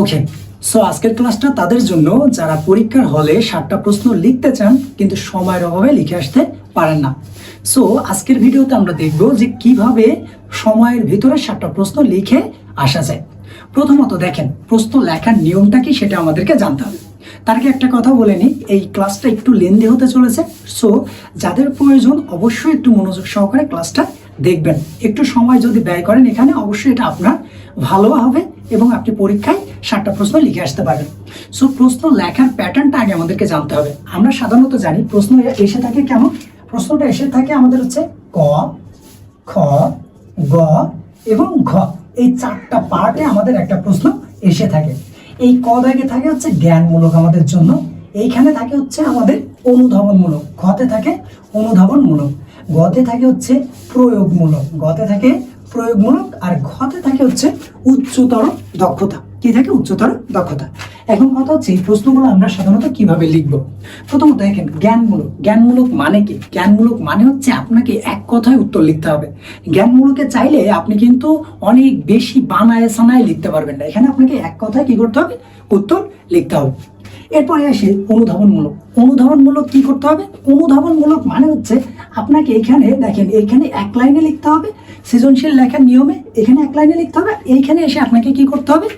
Okay so আজকের ক্লাসটা তাদের জন্য যারা পরীক্ষার হলে সাতটা প্রশ্ন লিখতে চান, কিন্তু সময়ের অভাবে লিখে আসতে পারেন না। সো আজকের ভিডিওতে আমরা দেখব যে কীভাবে সময়ের ভিতরে সাতটা প্রশ্ন লিখে আসা যায়। প্রথমত দেখেন, প্রশ্ন লেখার নিয়মটা কি সেটা আমাদেরকে জানতে হবে। তার আগে একটা কথা বলে নিই, এই ক্লাসটা একটু লেন্দি হতে চলেছে। সো যাদের প্রয়োজন অবশ্যই একটু মনোযোগ সহকারে ক্লাসটা দেখবেন। একটু সময় যদি ব্যয় করেন এখানে, অবশ্যই এটা আপনার ভালো হবে এবং আপনি পরীক্ষায় সাতটা প্রশ্ন লিখে আসতে পারবেন। সো প্রশ্ন লেখার প্যাটার্নটা আগে আমাদেরকে জানতে হবে। আমরা সাধারণত জানি প্রশ্ন এসে থাকে কেমন? প্রশ্নটা এসে থাকে আমাদের হচ্ছে ক, খ, গ এবং ঘ। এই চারটা পার্টে আমাদের একটা প্রশ্ন এসে থাকে। এই ক দাগে থাকে হচ্ছে জ্ঞানমূলক আমাদের জন্য। এইখানে থাকে হচ্ছে আমাদের অনুধাবনমূলক। ঘতে থাকে অনুধাবনমূলক। গতে থাকে হচ্ছে প্রয়োগমূলক। গতে থাকে প্রয়োগমূলক আর ঘতে থাকে হচ্ছে উচ্চতর দক্ষতা। কি থাকে? উচ্চতর দক্ষতা। এখন কথা হচ্ছে এই প্রশ্নগুলো আমরা সাধারণত কীভাবে লিখব? প্রথমত দেখেন, জ্ঞানমূলক। জ্ঞানমূলক মানে কি? জ্ঞানমূলক মানে হচ্ছে আপনাকে এক কথায় উত্তর লিখতে হবে। জ্ঞানমূলকে চাইলে আপনি কিন্তু অনেক বেশি বানায় সানায় লিখতে পারবেন না। এখানে আপনাকে এক কথায় কি করতে হবে? উত্তর লিখতে হবে। এরপরে আসে অনুধাবনমূলক। অনুধাবনমূলক কি করতে হবে? অনুধাবনমূলক মানে হচ্ছে আপনাকে এইখানে দেখেন এইখানে এক লাইনে লিখতে হবে, সৃজনশীল লেখার নিয়মে এখানে এক লাইনে লিখতে হবে, এইখানে এসে আপনাকে কি করতে হবে?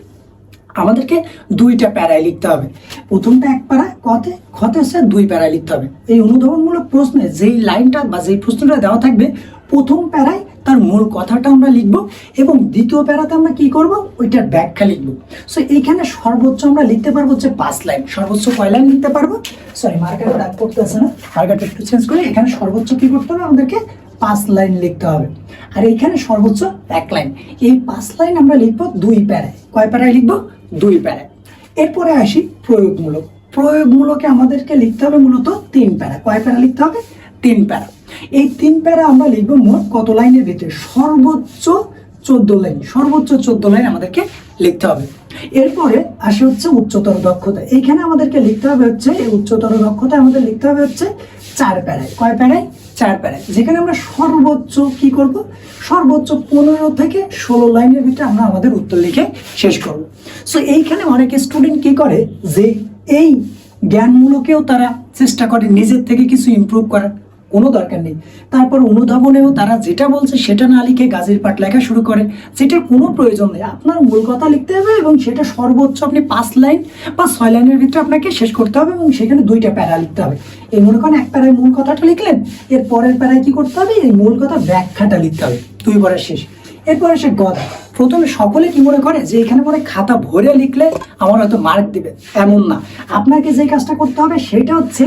আমাদেরকে দুইটা প্যারায় লিখতে হবে। প্রথমটা এক প্যারা কতে ক্ষতে হচ্ছে দুই প্যারায় লিখতে হবে। এই অনুধাবনমূলক প্রশ্নে যেই লাইনটা বা যেই প্রশ্নটা দেওয়া থাকবে, প্রথম প্যারায় তার মূল কথাটা আমরা লিখব এবং দ্বিতীয় প্যারাতে আমরা কি করব? ওইটার ব্যাখ্যা লিখব। সো এইখানে সর্বোচ্চ আমরা লিখতে পারব হচ্ছে পাঁচ লাইন। সর্বোচ্চ কয় লাইন লিখতে পারব? সরি মার্কারটা দাগ করতেছে না। মার্কারটা একটু চেঞ্জ করে এখানে সর্বোচ্চ কি করতে হবে? আমাদেরকে পাঁচ লাইন লিখতে হবে। আর এইখানে সর্বোচ্চ এক লাইন। এই পাঁচ লাইন আমরা লিখব দুই প্যারায়। কয় প্যারায় লিখব? দুই প্যারায়। এরপরে আসি প্রয়োগমূলক। প্রয়োগমূলকে আমাদেরকে লিখতে হবে মূলত তিন প্যারা। কয় প্যারা লিখতে হবে? তিন প্যারা। এই তিন প্যারা আমরা লিখব মোট কত লাইনের ভিতরে? সর্বোচ্চ চোদ্দ লাইন। সর্বোচ্চ চোদ্দ লাইন আমাদেরকে লিখতে হবে। এরপরে আসে হচ্ছে উচ্চতর দক্ষতা। এইখানে আমাদেরকে লিখতে হবে হচ্ছে, এই উচ্চতর দক্ষতা আমাদের লিখতে হবে হচ্ছে চার প্যারায়। কয় প্যারায়? চার প্যারায়। যেখানে আমরা সর্বোচ্চ কি করব? সর্বোচ্চ পনেরো থেকে ষোলো লাইনের ভিতরে আমরা আমাদের উত্তর লিখে শেষ করব। সো এইখানে অনেক স্টুডেন্ট কি করে? যে এই জ্ঞানমূলকেও তারা চেষ্টা করে নিজের থেকে কিছু ইমপ্রুভ করার। কোনো দরকার নেই। তারপর অনুধাবনেও তারা যেটা বলছে সেটা না লিখে গাজীর পাঠ লেখা শুরু করে। যেটার কোনো প্রয়োজন নেই। আপনার মূল কথা লিখতে হবে এবং সেটা সর্বোচ্চ আপনি পাঁচ লাইন বা ছয় লাইনের ভিতরে আপনাকে শেষ করতে হবে এবং সেখানে দুইটা প্যারা লিখতে হবে। এই মনে করেন এক প্যারায় মূল কথাটা লিখলেন, এর পরের প্যারায় কি করতে হবে? এই মূল কথা ব্যাখ্যাটা লিখতে হবে। দুই পরের শেষ। এরপরে সে গদা। প্রথমে সকলে কি মনে করে যে এখানে মনে খাতা ভরে লিখলে আমার হয়তো মার্ক দিবে? এমন না। আপনাকে যে কাজটা করতে হবে সেটা হচ্ছে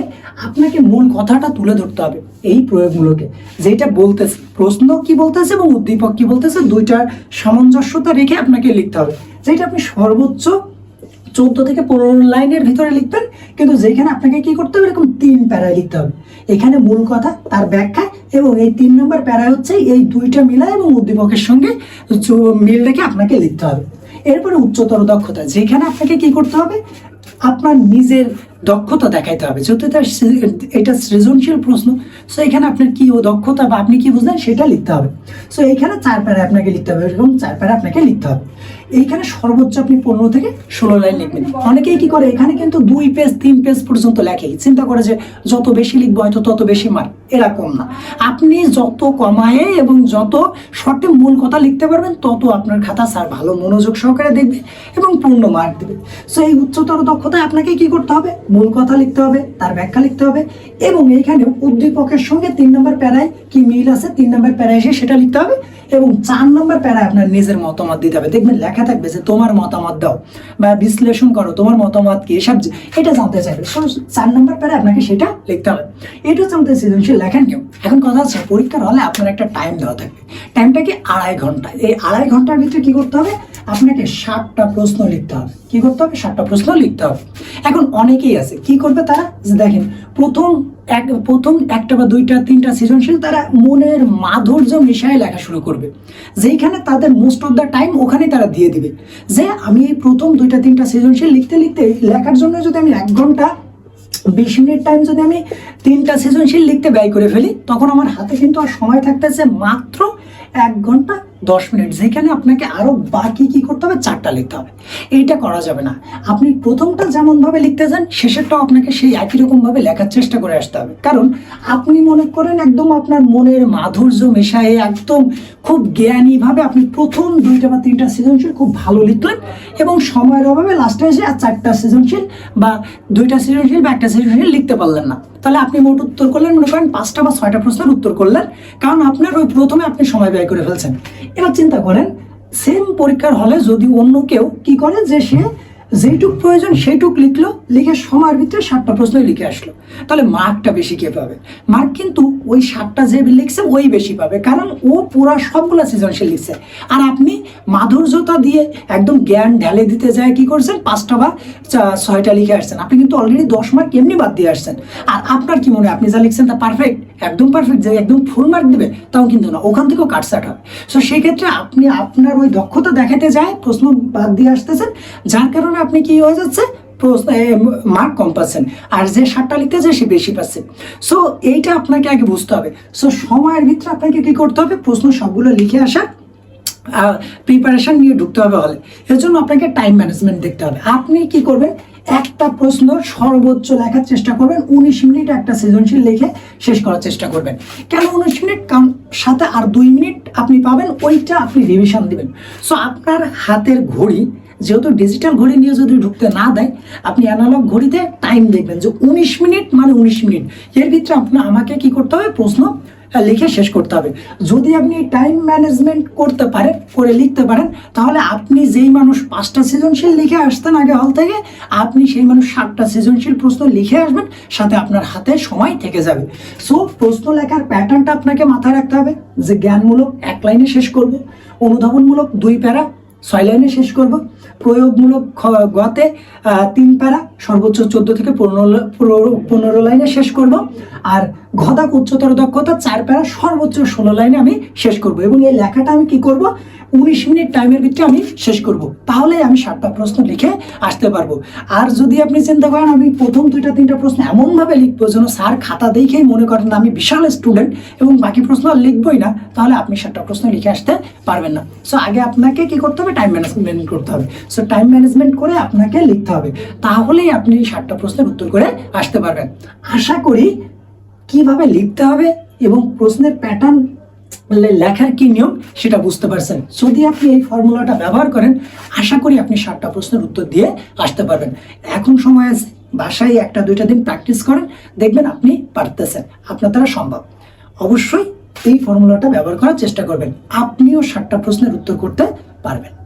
আপনাকে মূল কথাটা তুলে ধরতে হবে এই প্রয়োগগুলোকে। যেটা বলতেছে, প্রশ্ন কি বলতেছে এবং উদ্দীপক কি বলতেছে, দুইটার সামঞ্জস্যতা রেখে আপনাকে লিখতে হবে। যেটা আপনি সর্বোচ্চ চোদ্দ থেকে পনেরো লাইনের ভিতরে লিখবেন, কিন্তু যেখানে আপনাকে কি করতে হবে? এরকম তিন প্যারায় লিখতে হবে। এখানে মূল কথা তার ব্যাখ্যা এবং এই তিন নম্বর প্যারা হচ্ছে এই দুইটা মিলা এবং উদ্দীপকের সঙ্গে মিল রেখে আপনাকে লিখতে হবে। এরপরে উচ্চতর দক্ষতা, যেখানে আপনাকে কি করতে হবে? আপনার নিজের দক্ষতা দেখাইতে হবে। যেহেতু এটা এটা সৃজনশীল প্রশ্ন সো এখানে আপনার কি ও দক্ষতা বা আপনি কি বুঝলেন সেটা লিখতে হবে। সো এইখানে চার প্যারা আপনাকে লিখতে হবে এরকম চার প্যারা আপনাকে লিখতে হবে। এইখানে সর্বোচ্চ আপনি পনেরো থেকে ষোলো লাইন লিখবেন। অনেকেই কি করে, এখানে কিন্তু দুই পেজ তিন পেজ পর্যন্ত লেখে। চিন্তা করে যে যত বেশি লিখব হয়তো তত বেশি মার এরকম না। আপনি যত কমায়ে এবং যত শর্টে মূল কথা লিখতে পারবেন, তত আপনার খাতা স্যার ভালো মনোযোগ সহকারে দেখবে এবং পূর্ণ মার্ক দেবে। সো এই উচ্চতর দক্ষতায় আপনাকে কি করতে হবে? মূল কথা লিখতে হবে, তার ব্যাখ্যা লিখতে হবে এবং এইখানে উদ্দীপকের সঙ্গে তিন নম্বর প্যারায় কি মিল আছে, তিন নম্বর প্যারায় এসে সেটা লিখতে হবে। এবং চার নম্বর প্যারায় আপনার নিজের মতামত দিতে হবে। দেখবেন লেখা থাকবে যে তোমার মতামত দাও বা বিশ্লেষণ করো তোমার মতামত কি, এসব এটা জানতে চাইবে। চার নম্বর প্যারায় আপনাকে সেটা লিখতে হবে। এটা আমাদের সৃজনশীল লেখার নিয়ম এখন কথা হচ্ছে পরীক্ষার হলে আপনার একটা টাইম দেওয়া থাকবে। টাইমটা কি আড়াই ঘণ্টা? এই আড়াই ঘণ্টার ভিতরে কি করতে হবে? আপনাকে ষাটটা প্রশ্ন লিখতে হবে। কি করতে হবে? ষাটটা প্রশ্ন লিখতে হবে। এখন অনেকেই আছে। কি করবে তারা? যে দেখেন, প্রথম এক প্রথম একটা বা দুইটা, তিনটা সৃজনশীল তারা মনের মাধুর্য মিশায় লেখা শুরু করবে। যেইখানে তাদের মোস্ট অফ দ্য টাইম ওখানে তারা দিয়ে দিবে। যে আমি এই প্রথম দুইটা, তিনটা সৃজনশীল লিখতে লিখতে লেখার জন্য যদি আমি এক ঘণ্টা, বিশ মিনিট টাইম যদি আমি তিনটা সৃজনশীল লিখতে ব্যয় করে ফেলি, তখন আমার হাতে কিন্তু আর সময় থাকতেছে মাত্র এক ঘণ্টা দশ মিনিট, যেখানে আপনাকে আরও বাকি কি করতে হবে? চারটা লিখতে হবে। এইটা করা যাবে না। আপনি প্রথমটা যেমন ভাবে লিখতে যান শেষেরটাও আপনাকে সেই একই রকম ভাবে লেখার চেষ্টা করে আসতে হবে। কারণ আপনি মনে করেন একদম আপনার মনের মাধুর্য মেশায়ে একদম খুব জ্ঞানী ভাবে আপনি প্রথম দুইটা বা তিনটা সৃজনশীল খুব ভালো লিখলেন এবং সময়ের অভাবে লাস্টে এসে আর চারটা সৃজনশীল বা দুইটা সৃজনশীল বা একটা সৃজনশীল লিখতে পারলেন না। তাহলে আপনি মোট উত্তর করলেন, মনে করেন পাঁচটা বা ছয়টা প্রশ্নের উত্তর করলেন। কারণ আপনার ওই প্রথমে আপনি সময় ব্যয় করে ফেলছেন। এবার চিন্তা করেন সেম পরীক্ষার হলে যদি অন্য কেউ কি করে যে সে যেইটুক প্রয়োজন সেইটুক লিখলো, লিখে সময়ের ভিতরে সাতটা প্রশ্নই লিখে আসলো। তাহলে মার্কটা বেশি কে পাবে? মার্ক কিন্তু ওই সাতটা যে লিখছে, ওই বেশি পাবে। কারণ ও পুরা সবগুলা সৃজনশীল লিখছে। আর আপনি মাধুর্যতা দিয়ে একদম জ্ঞান ঢালে দিতে যায় কি করছেন? পাঁচটা বা ছয়টা লিখে আসছেন। আপনি কিন্তু অলরেডি দশ মার্ক এমনি বাদ দিয়ে আসছেন। আর আপনার কি মনে হয়? আপনি যা লিখছেন তা পারফেক্ট একদম পারফেক্ট যে একদম ফুল মার্ক দেবে, তাও কিন্তু না। ওখান থেকেও কাটসাট হবে। সো সেই ক্ষেত্রে আপনি আপনার ওই দক্ষতা দেখাতে যায়, প্রশ্ন বাদ দিয়ে আসতেছেন। যার কারণে আপনি কি হয়ে যাচ্ছে? মার্ক কম পাচ্ছেন। আর যে সারটা লিখতে যায় সে বেশি পাচ্ছে। সো এইটা আপনাকে আগে বুঝতে হবে। সো সময়ের ভিতরে আপনাকে কি করতে হবে? প্রশ্ন সবগুলো লিখে আসা প্রিপারেশন নিয়ে ঢুকতে হবে হলে এর জন্য আপনাকে টাইম ম্যানেজমেন্ট দেখতে হবে। আপনি কি করবেন? একটা প্রশ্ন সর্বোচ্চ লেখার চেষ্টা করবেন। উনিশ মিনিট একটা সৃজনশীল লিখে শেষ করার চেষ্টা করবেন। কেন উনিশ মিনিট? কারণ সাথে আর দুই মিনিট আপনি পাবেন, ওইটা আপনি রিভিশন দিবেন। সো আপনার হাতের ঘড়ি, যেহেতু ডিজিটাল ঘড়ি নিয়ে যদি ঢুকতে না দেয়, আপনি অ্যানালগ ঘড়িতে টাইম দেখবেন যে উনিশ মিনিট মানে উনিশ মিনিট। এর ভিতরে আপনার আমাকে কি করতে হবে? প্রশ্ন লিখে শেষ করতে হবে। যদি আপনি টাইম ম্যানেজমেন্ট করতে পারেন, করে লিখতে পারেন, তাহলে আপনি যেই মানুষ পাঁচটা সৃজনশীল লিখে আসতেন আগে হল থেকে, আপনি সেই মানুষ সাতটা সৃজনশীল প্রশ্ন লিখে আসবেন, সাথে আপনার হাতে সময় থেকে যাবে। সো প্রশ্ন লেখার প্যাটার্নটা আপনাকে মাথায় রাখতে হবে যে জ্ঞানমূলক এক লাইনে শেষ করব, অনুধাবনমূলক দুই প্যারা ছয় লাইনে শেষ করব। প্রয়োগমূলক গতে তিন প্যারা, সর্বোচ্চ চোদ্দ থেকে পনেরো- পনেরো লাইনে শেষ করব। আর ঘদাক উচ্চতর দক্ষতা চার প্যারা, সর্বোচ্চ ষোলো লাইনে আমি শেষ করব। এবং এই লেখাটা আমি কি করব? উনিশ মিনিট টাইমের ভিতরে আমি শেষ করব। তাহলে আমি সাতটা প্রশ্ন লিখে আসতে পারব। আর যদি আপনি চিন্তা করেন, আমি প্রথম দুইটা, তিনটা প্রশ্ন এমনভাবে লিখব যেন স্যার খাতা দেখেই মনে করেন আমি বিশাল স্টুডেন্ট এবং বাকি প্রশ্ন আর লিখবই না, তাহলে আপনি সাতটা প্রশ্ন লিখে আসতে পারবেন না। সো আগে আপনাকে কি করতে হবে? টাইম ম্যানেজমেন্ট করতে হবে। সো টাইম ম্যানেজমেন্ট করে আপনাকে লিখতে হবে। তাহলেই আপনি সাতটা প্রশ্নের উত্তর করে আসতে পারবেন। আশা করি কীভাবে লিখতে হবে এবং প্রশ্নের প্যাটার্ন লেখার কি নিয়ম? সেটা বুঝতে পারছেন। যদি আপনি এই ফর্মুলাটা ব্যবহার করেন, আশা করি আপনি সাতটা প্রশ্নের উত্তর দিয়ে আসতে পারবেন। এখন সময় আছে, বাসায় একটা দুইটা দিন প্র্যাকটিস করেন, দেখবেন আপনি পারতেছেন, আপনার দ্বারা সম্ভব। অবশ্যই এই ফর্মুলাটা ব্যবহার করার চেষ্টা করবেন। আপনিও সাতটা প্রশ্নের উত্তর করতে পারবেন।